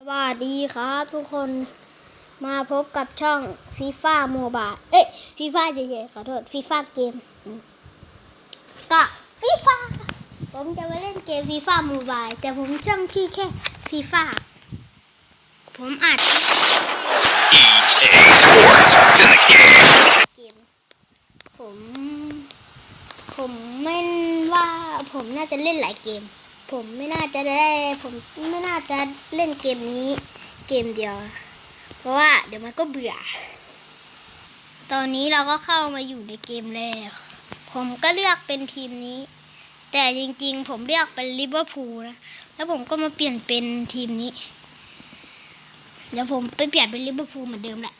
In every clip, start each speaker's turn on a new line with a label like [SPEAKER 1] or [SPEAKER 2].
[SPEAKER 1] สวัสดีครับทุกคนมาพบกับช่องฟีฟ่าโมบายเอ้ยฟีฟ่าเฉยๆขอโทษฟีฟ่าเกมก็ฟีฟ่าผมจะมาเล่นเกมฟีฟ่าโมบายแต่ผมช่องชื่อแค่ฟีฟ่าผมอาจ
[SPEAKER 2] EA Sports. is in the game.
[SPEAKER 1] เกมผม ผมไม่ว่าผมน่าจะเล่นหลายเกม ผมไม่น่าจะได้ ผมไม่น่าจะเล่นเกมนี้เกมเดียว เพราะว่าเดี๋ยวมันก็เบื่อ ตอนนี้เราก็เข้ามาอยู่ในเกมแล้ว ผมก็เลือกเป็นทีมนี้ แต่จริงๆ ผมเลือกเป็นลิเวอร์พูลนะ แล้วผมก็มาเปลี่ยนเป็นทีมนี้ เดี๋ยวผมไปเปลี่ยนเป็นลิเวอร์พูลเหมือนเดิมแหละ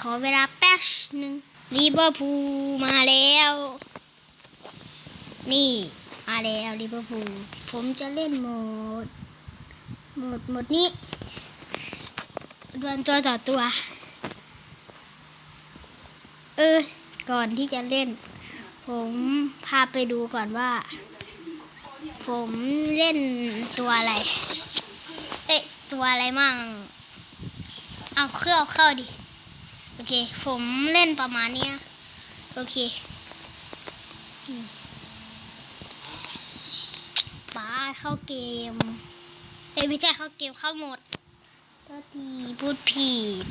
[SPEAKER 1] ขอเวลาแป๊บหนึ่งลิเวอร์พูลมาแล้ว นี่ มาแล้วลิเวอร์พูลผมจะเล่นโหมดโหมดโหมดนี้ดวลตัวต่อตัว เออ ก่อนที่จะเล่น ผมพาไปดูก่อนว่า ผมเล่นตัวอะไร เอ๊ะ ตัวอะไรมั่ง เอาเครื่องเข้าดิ โอเค ผมเล่นประมาณเนี้ย โอเค อืมป้า เข้าเกมเอ้ไม่ใช่เข้าเกมเข้าหมดตัวทีพูดผิด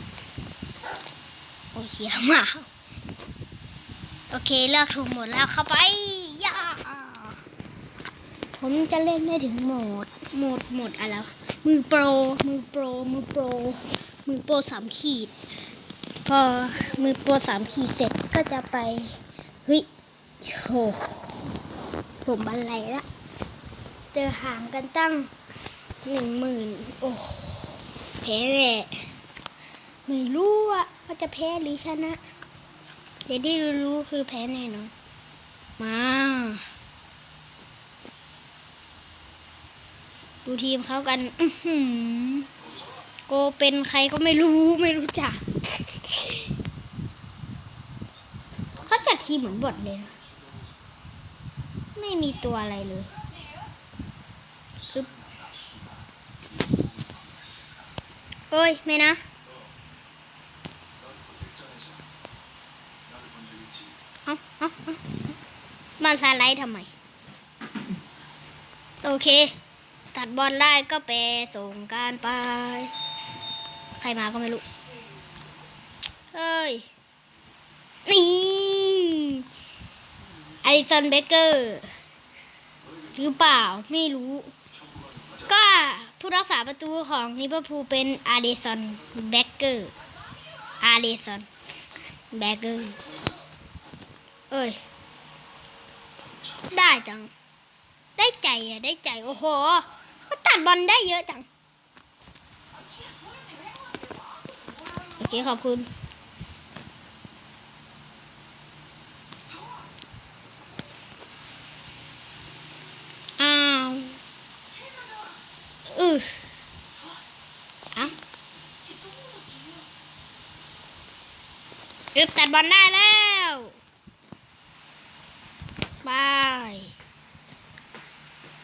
[SPEAKER 1] โอเคมาโอเคเลือกถูกหมดแล้วเข้าไปย่าผมจะเล่นได้ถึงโหมดโหมดโหมดอะไรวมือโปรมือโปรมือโปรมือโปรสามขีด พอมือโปรสามขีดเสร็จก็จะไปเฮ้ยโหผมบันไลละ เจอห่างกันตั้งหนึ่งหมื่นโอ้แพ้แน่ไม่รู้ว่าจะแพ้หรือชนะแต่ที่รู้คือแพ้แน่นอนมาดูทีมเขากันอื้อหือโกเป็นใครก็ไม่รู้ไม่รู้จัก เขาจัดทีมเหมือนบทเลย ไม่มีตัวอะไรเลย ซึบเอ้ย ไม่นะ เอาเอาเอามันสไลด์ทำไม โอเค ตัดบอลได้ก็ไปส่งการไป ใครมาก็ไม่รู้เฮ้ย นี่อลิสันเบเกอร์ หรือเปล่า ไม่รู้ ก็ผู้รักษาประตูของลิเวอร์พูลเป็นอาร์เดสันเบเกอร์อาร์เดสันเบเกอร์เอ้ย ได้จัง ได้ใจอะได้ใจ โอ้โหเขาตัดบอลได้เยอะจัง โอเค ขอบคุณ อ้าว อะรึบตัดบอลได้แล้วบาย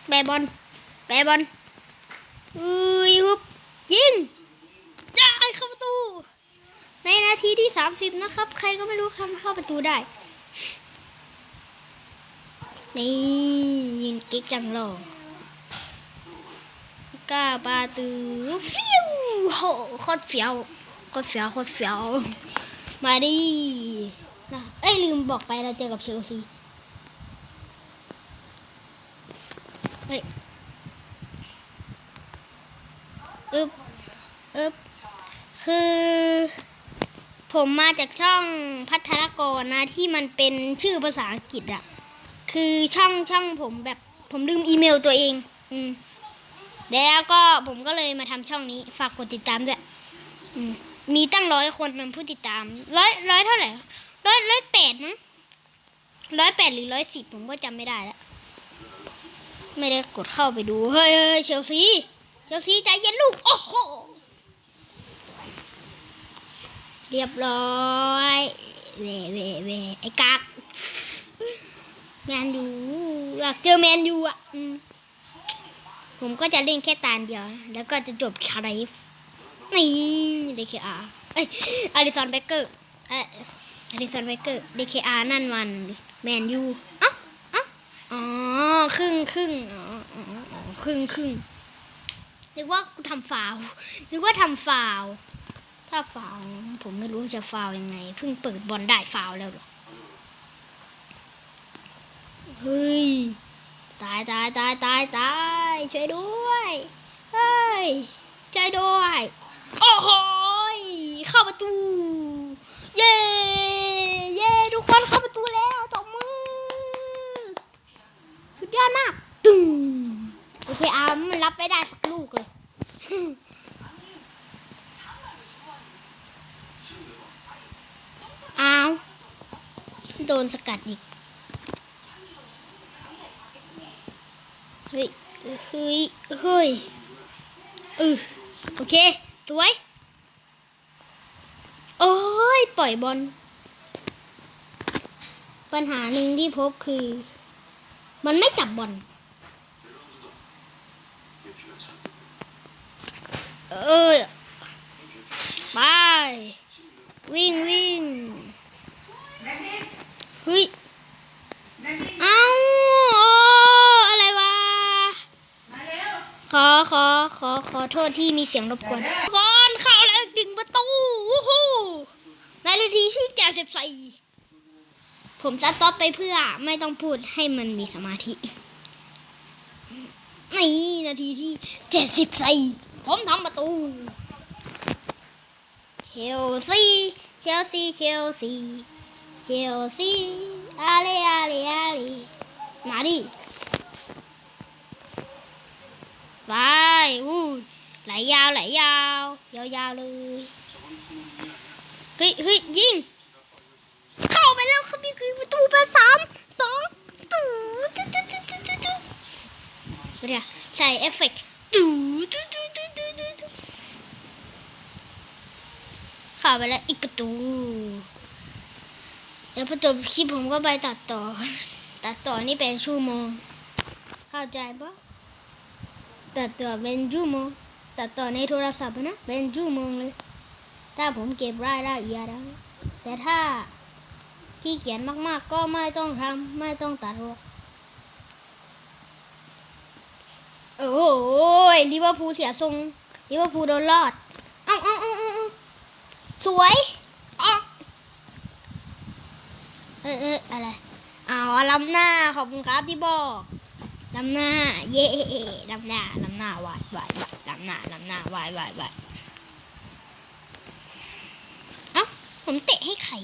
[SPEAKER 1] แบะบอลแบะบอลอุ้ยฮุบยิงย้ายเข้าประตู ในนาทีที่สามสิบนะครับ ใครก็ไม่รู้ทำเข้าประตูได้ นี่ยิงกิ๊กจังหลอ ก้าปาตือฟิวโหโคตรเฟี้ยวโคตรเฟี้ยวโคตรเฟี้ยว มาดินะเอ้ยลืมบอกไปเราเจอกับเชลซีเฮ้ยอึบอึบคือ ผมมาจากช่องพัฒนากรนะที่มันเป็นชื่อภาษาอังกฤษอะคือช่องช่องผมแบบผมลืมอีเมลตัวเอง อืม แล้วก็ผมก็เลยมาทำช่องนี้ ฝากกดติดตามด้วยมีตั้งร้อยคนเป็นผู้ติดตามร้อยร้อยเท่าไหร่ร้อยร้อยแปดมั้งร้อยแปดหรือร้อยสิบผมก็จำไม่ได้แล้วไม่ได้กดเข้าไปดูเฮ้ยเชลซีเชลซีใจเย็นลูกโอ้โหเรียบร้อยเวเวเวไอ้กากแมนยูอยากเจอแมนยูอะอืม ผมก็จะเล่นแค่ตาเดียว แล้วก็จะจบคาริฟนี่เดคอาเอ้ยอลิสันเบเกอร์เอ้ยอลิสันเบเกอร์เดคอาร์นั่นมันแมนยูอ้าเอ้าอ๋อครึ่งครึ่งอ๋ออ๋อครึ่งครึ่งนึกว่าทำฟาวนึกว่าทำฟาว ถ้าฟาว ผมไม่รู้จะฟาวยังไง เพิ่งเปิดบอลได้ฟาวแล้วเหรอ เฮ้ย ตายตายตายตายตายช่วยด้วยเฮ้ยช่วยด้วยโอ้โหเข้าประตู เย้เย้ทุกคนเข้าประตูแล้วตบมือสุดยอดมากตึงโอเคอาร์มมันรับไม่ได้สักลูกเลยอ้าวโดนสกัดอีก เฮ้ยเฮ้ยเฮ้ยเออโอเคสวยโอ้ยปล่อยบอลปัญหาหนึ่งที่พบคือ มันไม่จับบอลเออไปวิ่งวิ่งเฮ้ย เอาโอ้อะไรวะ ข อขอขอขอโทษที่มีเสียงรบกวนก่อนเข้าแล้วดึงประตูวู้ฮู้ในนาทีที่เจ็ดสิบสี่ผมจะต็อปไปเพื่อไม่ต้องพูดให้มันมีสมาธินี่นาทีที่เจ็ดสิบสี่ผมทำประตูเชลซีเชลซีเชลซีเชลซีอาเลอาเลอาเลมาดิ ไปอู้ไหลยาวไหลยาวยาวๆเลยเฮ้ยเฮ้ยยิง เข้าไปแล้วครับนี่คือประตูไปสามสองตู้ตู้ตู้ตู้ตู้ตู้ตู้เดี๋ยวใส่เอฟเฟกต์ตู้ตู้ตู้ตู้ตู้ตู้เข้าไปแล้วอีกประตูเดี๋ยวพอจบคลิปผมก็ไปตัดต่อ ตัดต่อนี่เป็นชั่วโมง เข้าใจปะ ตัดต่อเป็นชั่วโมงตัดต่อในโทรศัพท์นะเป็นชั่วโมงเลย ถ้าผมเก็บรายละเอียดแล้วแต่ถ้าขี้เกียจมากๆ ก็ไม่ต้องทำไม่ต้องตัดหรอกโอ้โหลิเวอร์พูลเสียทรงลิเวอร์พูลโดนรอดอ้าเอ้าเอ้าเอ้าเอ้าสวยอ๋อเออเอออะไรเอาลำหน้าขอบคุณครับที่บอก ลำหน้า เย่ลำหน้าลำหน้าวายวายวายลำหน้าลำหน้าวายวายวายเอ้าผมเตะให้ใคร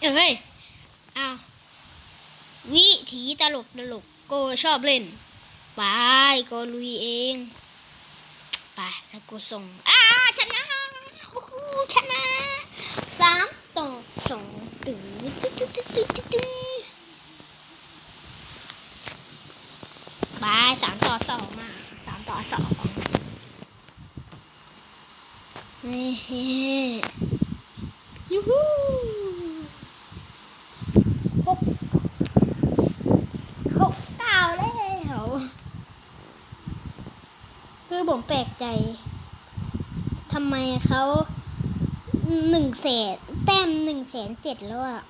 [SPEAKER 1] เอ้ยเอาววิถีตลกตลกโกชอบเล่นไปโกลุยเองไปแล้วกูส่งอ้าชนะโอ้โหชนะสามต่อสองตื้อตื้อตื้อตื้อตื้อ ตื้อบายสามต่อสองมาสามต่อสองนี่ยูฮูหกหกเก้าแล้วคือผมแปลกใจทำไมเขาหนึ่งแสนแต้มหนึ่งแสนเจ็ดแล้วอะ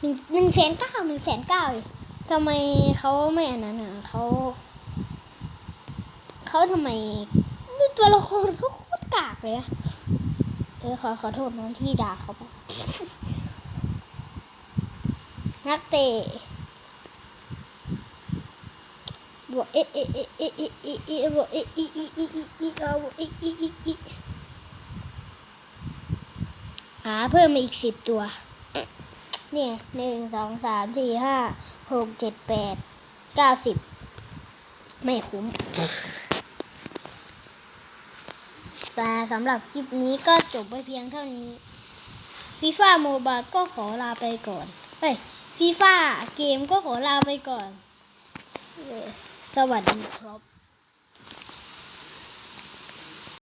[SPEAKER 1] หนึ่งหนึ่งแสนเก้าหนึ่งแสนเก้าเลย ทำไมเขาไม่อันนั้นอะเขาเขาทำไมนี่ตัวละครเขาโคตรกากเลยอะเออขอขอโทษน้องที่ด่าเขาไปนักเตะบวกเอเอเอเอเอเอเอบวกเอะอีอีอีอีอีเอาบวกเอะอีอีอีหาเพิ่มมาอีกสิบตัว เนี่ยหนึ่งสองสามสี่ห้า หกเจ็ดแปดเก้าสิบไม่คุ้มแต่สำหรับคลิปนี้ก็จบไปเพียงเท่านี้ฟีฟ่าโมบายก็ขอลาไปก่อนเฮ้ยฟีฟ่าเกมก็ขอลาไปก่อน สวัสดีครับ